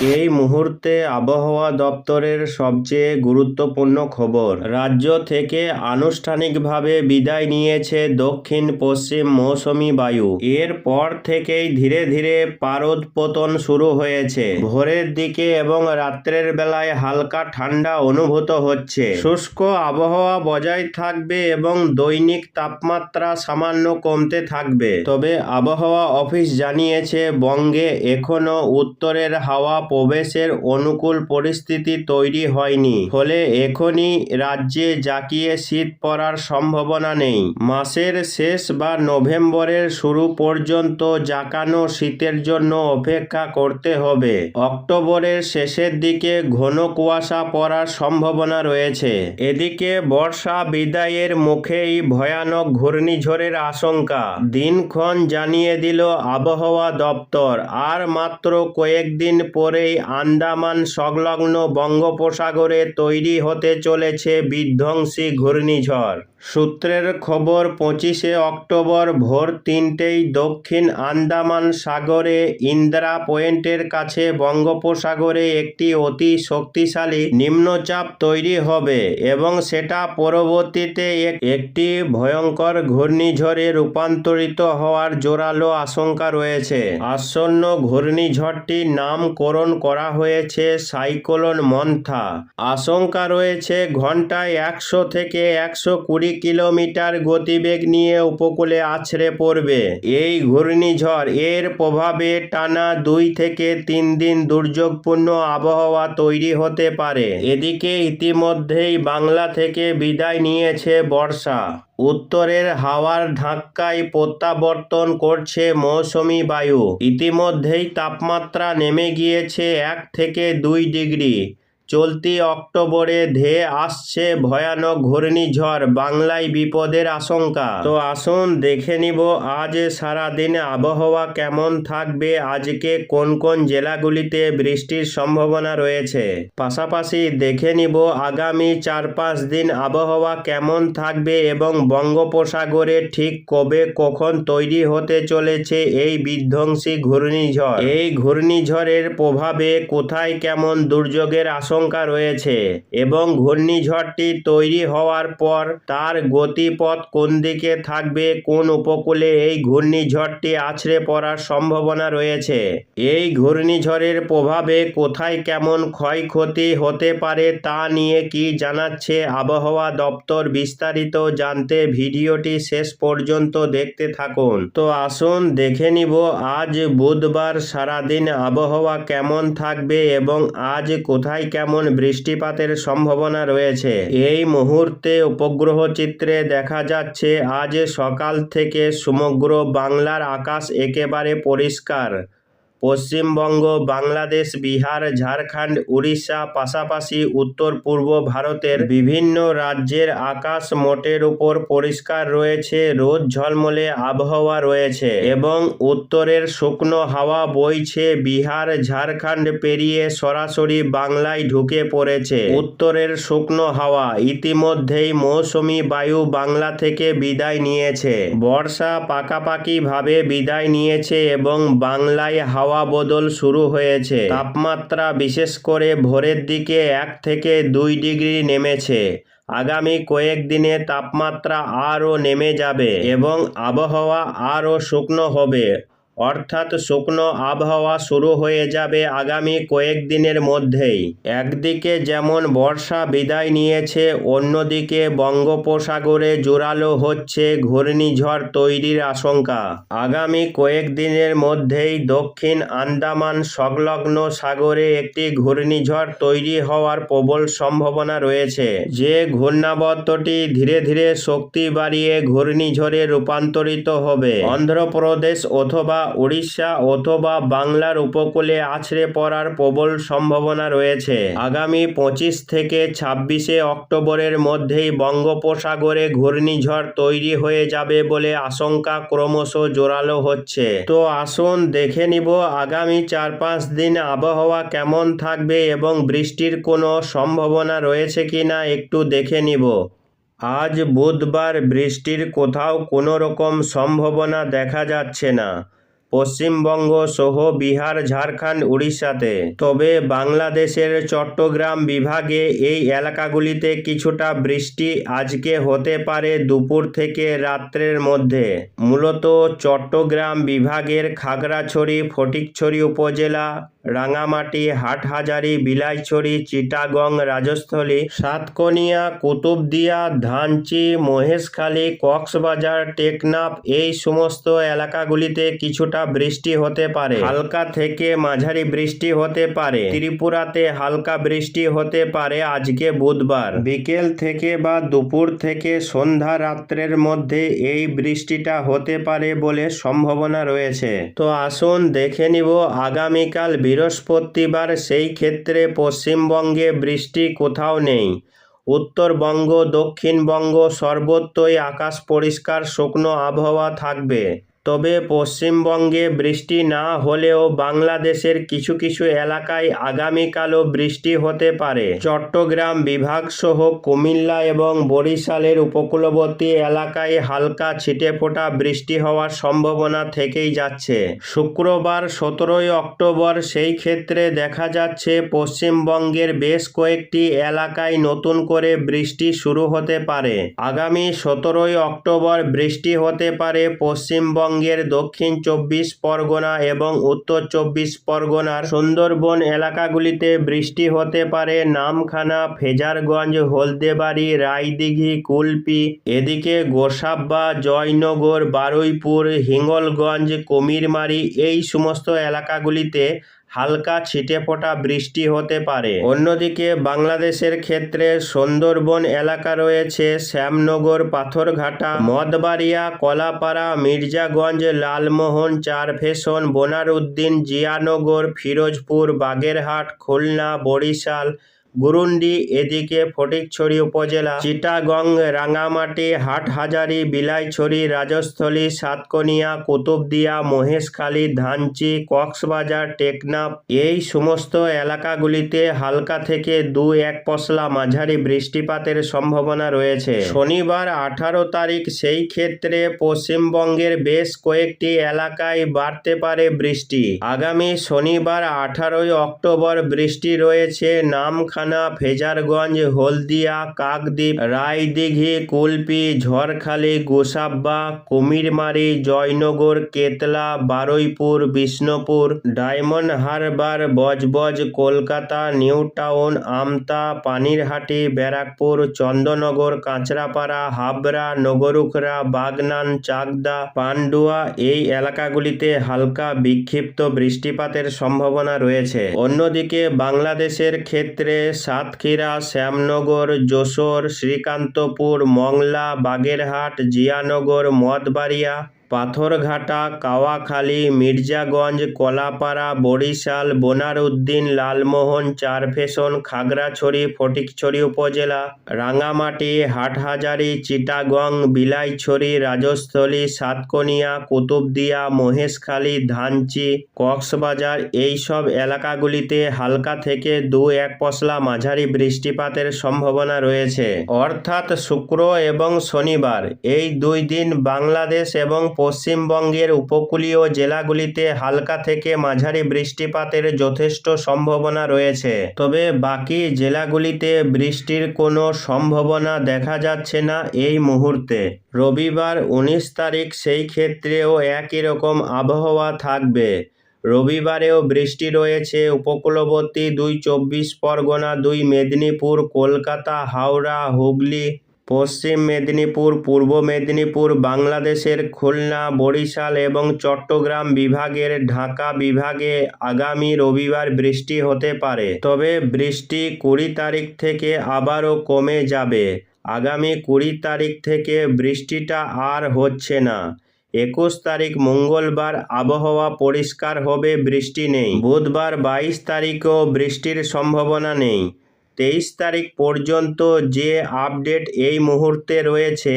এই মুহূর্তে আবহাওয়া দপ্তরের সবচেয়ে গুরুত্বপূর্ণ খবর। রাজ্য থেকে আনুষ্ঠানিকভাবে বিদায় নিয়েছে দক্ষিণ পশ্চিম মৌসুমি বায়ু। এর পর থেকেই ধীরে ধীরে পারদ পতন শুরু হয়েছে। ভোরের দিকে এবং রাত্রের বেলায় হালকা ঠান্ডা অনুভূত হচ্ছে। শুষ্ক আবহাওয়া বজায় থাকবে এবং দৈনিক তাপমাত্রা সামান্য কমতে থাকবে। তবে আবহাওয়া অফিস জানিয়েছে, বঙ্গে এখনও উত্তরের হাওয়া প্রবেশের অনুকূল পরিস্থিতি তৈরি হয়নি। ফলে এখনই রাজ্যে জাকিয়ে শীত পড়ার সম্ভাবনা নেই। মাসের শেষ বা নভেম্বরের শুরু পর্যন্ত জাকানো শীতের জন্য অপেক্ষা করতে হবে। অক্টোবরের শেষের দিকে ঘন কুয়াশা পড়ার সম্ভাবনা রয়েছে। এদিকে বর্ষা বিদায়ের মুখেই ভয়ানক ঘূর্ণিঝড়ের আশঙ্কা। দিনক্ষণ জানিয়ে দিল আবহাওয়া দপ্তর। আর মাত্র কয়েকদিন পরেই আন্দামান সংলগ্ন বঙ্গোপসাগরে তৈরি হতে চলেছে বিধ্বংসী ঘূর্ণিঝড়। সূত্রের খবর, পঁচিশে অক্টোবর ভোর তিনটেই দক্ষিণ আন্দামান সাগরে ইন্দিরা পয়েন্টের কাছে বঙ্গোপসাগরে একটি অতি শক্তিশালী নিম্নচাপ তৈরি হবে এবং সেটা পরবর্তীতে একটি ভয়ঙ্কর ঘূর্ণিঝড়ে রূপান্তরিত হওয়ার জোরালো আশঙ্কা রয়েছে। আসন্ন ঘূর্ণিঝড়টির নামকরণ করা হয়েছে সাইক্লোন মন্থা। আশঙ্কা রয়েছে ঘন্টায় একশো থেকে একশো কুড়ি কিলোমিটার গতিবেগ নিয়ে উপকূলে আছড়ে পড়বে। এই ঘূর্ণিঝড় এর প্রভাবে টানা দুই থেকে তিন দিন দুর্যোগপূর্ণ আবহাওয়া তৈরি হতে পারে। এদিকে ইতিমধ্যেই বাংলা থেকে বিদায় নিয়েছে বর্ষা। উত্তরের হাওয়ার ধাক্কায় প্রত্যাবর্তন করছে মৌসুমি বায়ু। ইতিমধ্যেই তাপমাত্রা নেমে গিয়েছে এক থেকে দুই ডিগ্রি। চলতি অক্টোবরে ধেয়ে আসছে ভয়ানক ঘূর্ণিঝড়, বাংলায় বিপদের আশঙ্কা। তো আসুন দেখে নিব আজ সারাদিন আবহাওয়া কেমন থাকবে, আজকে কোন কোন জেলাগুলিতে বৃষ্টির সম্ভাবনা রয়েছে। পাশাপাশি দেখে নিব আগামী চার পাঁচ দিন আবহাওয়া কেমন থাকবে এবং বঙ্গোপসাগরে ঠিক কবে কখন তৈরি হতে চলেছে এই বিধ্বংসী ঘূর্ণিঝড়। এই ঘূর্ণিঝড়ের প্রভাবে কোথায় কেমন দুর্যোগের আশঙ্কা রয়েছে এবং ঘূর্ণিঝড়টি তৈরি হওয়ার পর তার গতিপথ কোন দিকে থাকবে, কোন উপকূলে এই ঘূর্ণিঝড়টি আছড়ে পড়ার সম্ভাবনা রয়েছে? এই ঘূর্ণিঝড়ের প্রভাবে কোথায় কেমন ক্ষয়ক্ষতি হতে পারে তা নিয়ে কি জানাচ্ছে আবহাওয়া দপ্তর বিস্তারিত জানতে ভিডিওটি শেষ পর্যন্ত দেখতে থাকুন। তো আসুন দেখে নিব আজ বুধবার সারাদিন আবহাওয়া কেমন থাকবে এবং আজ কোথায় কেমন বৃষ্টিপাতের সম্ভাবনা রয়েছে। এই মুহূর্তে উপগ্রহ চিত্রে দেখা যাচ্ছে, আজ সকাল থেকে সমগ্র বাংলার আকাশ একেবারে পরিষ্কার। পশ্চিমবঙ্গ, বাংলাদেশ, বিহার, ঝাড়খণ্ড, উড়িষ্যা, পাশাপাশি উত্তর পূর্ব ভারতের বিভিন্ন রাজ্যের আকাশ মোটের উপর পরিষ্কার রয়েছে, রোদ ঝলমলে, আবহাওয়া রয়েছে এবং উত্তরের শুকনো হাওয়া বইছে, বিহার, ঝাড়খণ্ড পেরিয়ে সরাসরি বাংলায় ঢুকে পড়েছে। উত্তরের শুকনো হাওয়া ইতিমধ্যেই মৌসুমি বায়ু বাংলা থেকে বিদায় নিয়েছে। বর্ষা পাকাপাকি ভাবে বিদায় নিয়েছে এবং বাংলায় হাওয়া বদল শুরু হয়েছে। তাপমাত্রা বিশেষ করে ভোরের দিকে এক থেকে দুই ডিগ্রি নেমেছে। আগামী কয়েকদিনে তাপমাত্রা আরও নেমে যাবে এবং আবহাওয়া আরও শুকনো হবে। অর্থাৎ শুকনো আবহাওয়া শুরু হয়ে যাবে আগামী কয়েকদিনের মধ্যেই। একদিকে যেমন বর্ষা বিদায় নিয়েছে, অন্যদিকে বঙ্গোপসাগরে জোরালো হচ্ছে ঘূর্ণিঝড় তৈরির আশঙ্কা। আগামী কয়েকদিনের মধ্যেই দক্ষিণ আন্দামান সংলগ্ন সাগরে একটি ঘূর্ণিঝড় তৈরি হওয়ার প্রবল সম্ভাবনা রয়েছে। যে ঘূর্ণাবর্তটি ধীরে ধীরে শক্তি বাড়িয়ে ঘূর্ণিঝড়ে রূপান্তরিত হবে। অন্ধ্রপ্রদেশ অথবা উড়িষ্যা অথবা বাংলার উপকূলে আছড়ে পড়ার প্রবল সম্ভাবনা রয়েছে। আগামী পঁচিশ থেকে ছাব্বিশে অক্টোবরের মধ্যেই বঙ্গোপসাগরে ঘূর্ণিঝড় তৈরি হয়ে যাবে বলে আশঙ্কা ক্রমশ জোরালো হচ্ছে। তো আসুন দেখে নিব আগামী চার পাঁচ দিন আবহাওয়া কেমন থাকবে এবং বৃষ্টির কোনো সম্ভাবনা রয়েছে কি না একটু দেখে নিব। আজ বুধবার বৃষ্টির কোথাও কোনো রকম সম্ভাবনা দেখা যাচ্ছে না। পশ্চিমবঙ্গ সহ বিহার, ঝাড়খণ্ড, উড়িষ্যাতে। তবে বাংলাদেশের চট্টগ্রাম বিভাগে এই এলাকাগুলিতে কিছুটা বৃষ্টি আজকে হতে পারে দুপুর থেকে রাত্রের মধ্যে। মূলত চট্টগ্রাম বিভাগের খাগড়াছড়ি, ফটিকছড়ি উপজেলা, রাঙামাটি, হাটহাজারি, বিলাইছড়ি, চিটাগং, রাজস্থলী, সাতকনিয়া, কুতুবদিয়া, ধানচি, মহেশখালী, কক্সবাজার, টেকনাফ এই সমস্ত এলাকাগুলিতে কিছুটা বৃষ্টি হতে পারে। হালকা থেকে মাঝারি বৃষ্টি হতে পারে। ত্রিপুরাতে হালকা বৃষ্টি হতে পারে আজকে বুধবার। বিকেল থেকে বা দুপুর থেকে সন্ধ্যা রাত্রের মধ্যে এই বৃষ্টিটা হতে পারে বলে সম্ভাবনা রয়েছে। তো আসুন দেখে নিব আগামীকাল বৃহস্পতিবার সেই ক্ষেত্রে পশ্চিমবঙ্গে বৃষ্টি কোথাও নেই। উত্তরবঙ্গ, দক্ষিণবঙ্গ সর্বত্রই আকাশ পরিষ্কার, শুকনো আবহাওয়া থাকবে। তবে পশ্চিমবঙ্গে বৃষ্টি না হলেও বাংলাদেশের কিছু কিছু এলাকায় আগামীকালও বৃষ্টি হতে পারে। চট্টগ্রাম বিভাগ সহ কুমিল্লা এবং বরিশালের উপকূলবর্তী এলাকায় হালকা ছিটে ছিটেফোঁটা বৃষ্টি হওয়ার সম্ভাবনা থেকেই যাচ্ছে। শুক্রবার সতেরোই অক্টোবর সেই ক্ষেত্রে দেখা যাচ্ছে পশ্চিমবঙ্গের বেশ কয়েকটি এলাকায় নতুন করে বৃষ্টি শুরু হতে পারে। আগামী সতেরোই অক্টোবর বৃষ্টি হতে পারে পশ্চিমবঙ্গের দক্ষিণ চব্বিশ পরগনা এবং উত্তর চব্বিশ পরগনার সুন্দরবন এলাকাগুলিতে বৃষ্টি হতে পারে নামখানা, ফেজারগঞ্জ, হলদেবাড়ি, রায়দিঘি, কুলপি, এদিকে গোসাব্বা, জয়নগর, বারুইপুর, হিঙ্গলগঞ্জ, কুমিরমারি এই সমস্ত এলাকাগুলিতে হালকা ছিটে ছিটেফোঁটা বৃষ্টি হতে পারে। অন্যদিকে বাংলাদেশের ক্ষেত্রে সুন্দরবন এলাকা রয়েছে শ্যামনগর, পাথরঘাটা, মদবাড়িয়া, কলাপাড়া, মির্জাগঞ্জ, লালমোহন চারফেশন বোনারউদ্দিন, জিয়ানগর, ফিরোজপুর, বাগেরহাট, খুলনা, বরিশাল গুরুন্ডি এদিকে ফটিকছড়ি উপজেলা, চিটাগং রাঙামাটি হাটহাজারি, বিলাইছড়ি, রাজস্থলী, সাতকনিয়া, কুতুবদিয়া, মহেশখালী, ধানচি, কক্সবাজার, টেকনাফ, এই সমস্ত এলাকাগুলিতে হালকা থেকে দু এক পশলা মাঝারি বৃষ্টিপাতের সম্ভাবনা রয়েছে। শনিবার আঠারো তারিখ সেই ক্ষেত্রে পশ্চিমবঙ্গের বেশ কয়েকটি এলাকায় বাড়তে পারে বৃষ্টি। আগামী শনিবার আঠারোই অক্টোবর বৃষ্টি রয়েছে Namkhana Fraserganj, Haldia, Kakdwip, Raidighi, Kulpi, Jharkhali, Gosaba, Kumirmari, Joynagar, Ketla, Baruipur, Bishnupur, diamond Harbour, Budge Budge, Kolkata, new town, Amta, Panihati, Barrackpore Chandannagar Kanchrapara, Habra, নগরুখরা, Bagnan, Chakdah, Pandua এই এলাকাগুলিতে হালকা বিক্ষিপ্ত বৃষ্টিপাতের সম্ভাবনা রয়েছে। অন্যদিকে বাংলাদেশের ক্ষেত্রে সাতক্ষীরা শ্যামনগর যশোর শ্রীকান্তপুর মংলা বাগেরহাট জিয়ানগর মঠবাড়িয়া পাথরঘাটা, কাওয়াখালী, মির্জাগঞ্জ, কলাপাড়া, বরিশাল, বোনারউদ্দিন, লালমোহন চারফেশন খাগড়াছড়ি, ফটিকছড়ি উপজেলা, রাঙামাটি, হাটহাজারি, চিটাগং, বিলাইছড়ি, রাজস্থলী, সাতকনিয়া, কুতুবদিয়া, মহেশখালী, ধানচি, কক্সবাজার এই সব এলাকাগুলিতে হালকা থেকে দু এক পশলা মাঝারি বৃষ্টিপাতের সম্ভাবনা রয়েছে। অর্থাৎ শুক্র এবং শনিবার এই দুই দিন বাংলাদেশ এবং পশ্চিমবঙ্গের উপকূলীয় জেলাগুলিতে হালকা থেকে মাঝারি বৃষ্টিপাতের যথেষ্ট সম্ভাবনা রয়েছে। তবে বাকি জেলাগুলিতে বৃষ্টির কোনো সম্ভাবনা দেখা যাচ্ছে না এই মুহূর্তে। রবিবার উনিশ তারিখ সেই ক্ষেত্রেও একই রকম আবহাওয়া থাকবে। রবিবারেও বৃষ্টি রয়েছে উপকূলবর্তী দুই চব্বিশ পরগনা, দুই মেদিনীপুর, কলকাতা, হাওড়া, হুগলি পশ্চিম মেদিনীপুর, পূর্ব মেদিনীপুর, বাংলাদেশের খুলনা, বরিশাল এবং চট্টগ্রাম বিভাগের ঢাকা বিভাগে আগামী রবিবার বৃষ্টি হতে পারে। তবে বৃষ্টি কুড়ি তারিখ থেকে আবারও কমে যাবে। আগামী কুড়ি তারিখ থেকে বৃষ্টিটা আর হচ্ছে না। একুশ তারিখ মঙ্গলবার আবহাওয়া পরিষ্কার হবে, বৃষ্টি নেই। বুধবার বাইশ তারিখও বৃষ্টির সম্ভাবনা নেই। তেইশ তারিখ পর্যন্ত যে আপডেট এই মুহূর্তে রয়েছে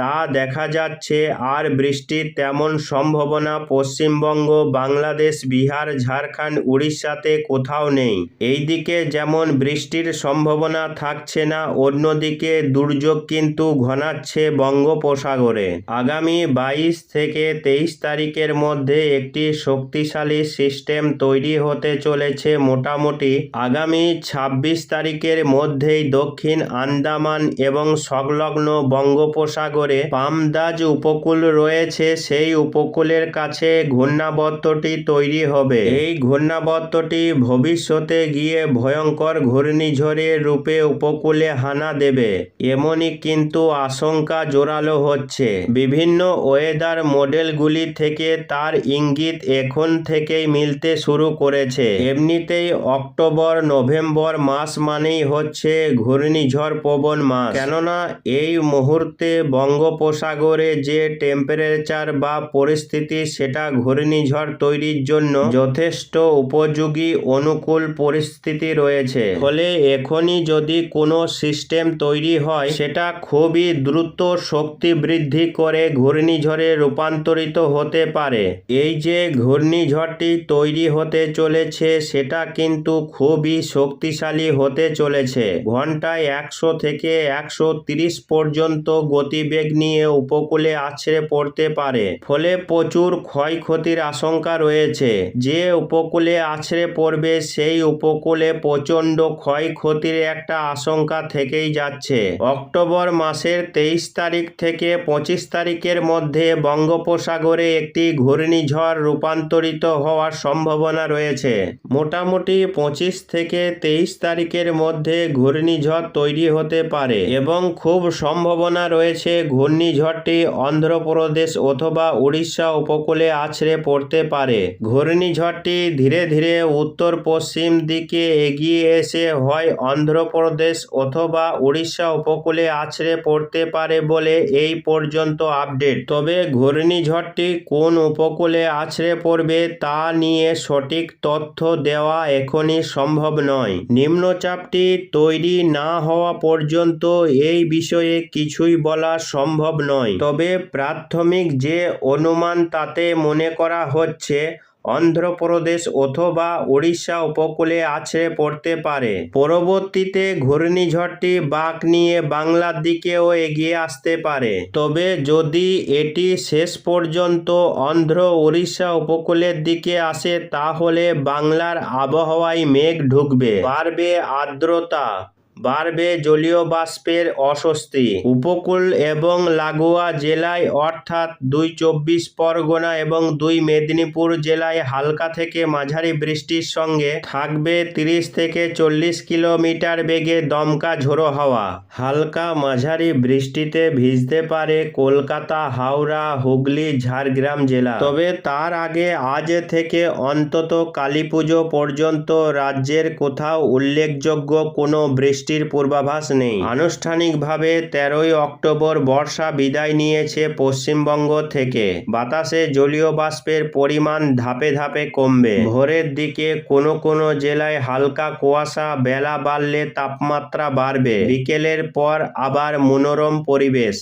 তা দেখা যাচ্ছে আর বৃষ্টির তেমন সম্ভাবনা পশ্চিমবঙ্গ, বাংলাদেশ, বিহার, ঝাড়খণ্ড, উড়িষ্যাতে কোথাও নেই। এইদিকে যেমন বৃষ্টির সম্ভাবনা থাকছে না, অন্যদিকে দুর্যোগ কিন্তু ঘনাচ্ছে বঙ্গোপসাগরে। আগামী বাইশ থেকে তেইশ তারিখের মধ্যে একটি শক্তিশালী সিস্টেম তৈরি হতে চলেছে মোটামুটি। আগামী ছাব্বিশ তারিখের মধ্যেই দক্ষিণ আন্দামান এবং সংলগ্ন বঙ্গোপসাগরে পামদাজ উপকূল রয়েছে, সেই উপকূলের কাছে ঘূর্ণাবর্তটি তৈরি হবে। এই ঘূর্ণাবর্তটি ভবিষ্যতে গিয়ে ভয়ঙ্কর ঘূর্ণিঝড়ের রূপে উপকূলে হানা দেবে। এমনই কিন্তু আশঙ্কা জোরালো হচ্ছে। বিভিন্ন ওয়েদার মডেলগুলি থেকে তার ইঙ্গিত এখন থেকেই মিলতে শুরু করেছে। এমনিতেই অক্টোবর, নভেম্বর মাস মানেই হচ্ছে ঘূর্ণিঝড় প্রবণ মাস। কেননা, এই মুহূর্তে বঙ্গোপসাগরে যে টেম্পারেচার বা পরিস্থিতি, সেটা ঘূর্ণিঝড় তৈরির জন্য যথেষ্ট উপযোগী অনুকূল পরিস্থিতি রয়েছে। ফলে এখনই যদি কোনো সিস্টেম তৈরি হয়, সেটা খুবই দ্রুত শক্তি বৃদ্ধি করে ঘূর্ণিঝড়ে রূপান্তরিত হতে পারে। এই যে ঘূর্ণিঝড়টি তৈরি হতে চলেছে, সেটা কিন্তু খুবই শক্তিশালী হতে চলেছে। ঘন্টায় একশো থেকে একশো পর্যন্ত গতিবেগ নিয়ে উপকূলে আছড়ে পড়তে পারে। ফলে প্রচুর ক্ষয়ক্ষতির আশঙ্কা রয়েছে। যে উপকূলে আছড়ে পড়বে, সেই উপকূলে প্রচণ্ড ক্ষয়ক্ষতির একটা আশঙ্কা থেকেই যাচ্ছে। অক্টোবর মাসের তেইশ তারিখ থেকে পঁচিশ তারিখের মধ্যে বঙ্গোপসাগরে একটি ঘূর্ণিঝড় রূপান্তরিত হওয়ার সম্ভাবনা রয়েছে। মোটামুটি পঁচিশ থেকে তেইশ তারিখের মধ্যে ঘূর্ণিঝড় তৈরি হতে পারে এবং খুব সম্ভাবনা রয়েছে ঘূর্ণিঝড়টি অন্ধ্রপ্রদেশ অথবা উড়িষ্যা উপকূলে আছড়ে পড়তে পারে। ঘূর্ণিঝড়টি ধীরে ধীরে উত্তর পশ্চিম দিকে এগিয়ে এসে হয় অন্ধ্রপ্রদেশ অথবা উড়িষ্যা উপকূলে আছড়ে পড়তে পারে বলে এই পর্যন্ত আপডেট। তবে ঘূর্ণিঝড়টি কোন উপকূলে আছড়ে পড়বে তা নিয়ে সঠিক তথ্য দেওয়া এখনই সম্ভব নয়। নিম্নচাপটি তৈরি না হওয়া পর্যন্ত এই বিষয়ে কিছুই বলা সম্ভব নয়। তবে প্রাথমিক যে অনুমান তাতে মনে করা হচ্ছে, অন্ধ্রপ্রদেশ অথবা উড়িষ্যা উপকূলে আছড়ে পড়তে পারে। পরবর্তীতে ঘূর্ণিঝড়টি বাঁক নিয়ে বাংলার দিকেও এগিয়ে আসতে পারে। তবে যদি এটি শেষ পর্যন্ত অন্ধ্র উড়িষ্যা উপকূলের দিকে আসে, তাহলে বাংলার আবহাওয়ায় মেঘ ঢুকবে। বাড়বে আর্দ্রতা। বাড়বে জলীয় বাষ্পের অস্বস্তি। উপকূল এবং লাগোয়া জেলায় অর্থাৎ দুই চব্বিশ পরগনা এবং দুই মেদিনীপুর জেলায় হালকা থেকে মাঝারি বৃষ্টির সঙ্গে থাকবে তিরিশ থেকে চল্লিশ কিলোমিটার বেগে দমকা ঝোড়ো হাওয়া। হালকা মাঝারি বৃষ্টিতে ভিজতে পারে কলকাতা, হাওড়া, হুগলি, ঝাড়গ্রাম জেলা। তবে তার আগে আজ থেকে অন্তত কালী পর্যন্ত রাজ্যের কোথাও উল্লেখযোগ্য কোনো বৃষ্টির পূর্বাভাস নেই। আনুষ্ঠানিকভাবে তেরোই অক্টোবর বর্ষা বিদায় নিয়েছে পশ্চিমবঙ্গ থেকে। বাতাসে জলীয় বাষ্পের পরিমাণ ধাপে ধাপে কমবে। ভোরের দিকে কোনো কোনো জেলায় হালকা কুয়াশা, বেলা বাড়লে তাপমাত্রা বাড়বে। বিকেলের পর আবার মনোরম পরিবেশ।